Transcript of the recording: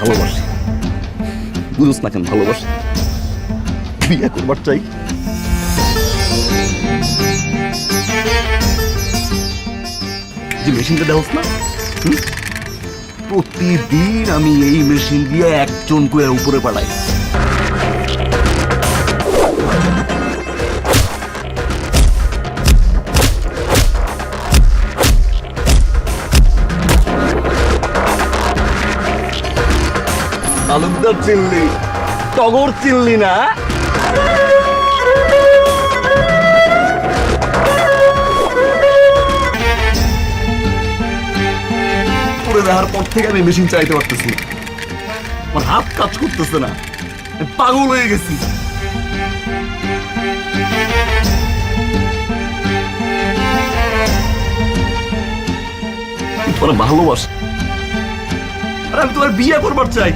ভালোবাসি। না কেন ভালোবাসি? বিয়ে করবার চাই। যে মেশিনটা দেওয়াস না প্রতিদিন আমি এই মেশিন দিয়ে একজন করে উপরে পাঠাই তালুকদার চিনলি টগর চিনলি না? পরে দেওয়ার পর থেকে আমি মেশিন চাইতে পারতেছি। আমার হাত কাজ করতেছে না। পাগল হয়ে গেছি। তোমার ভালোবাসি। আমি তোমার বিয়ে করবার চাই।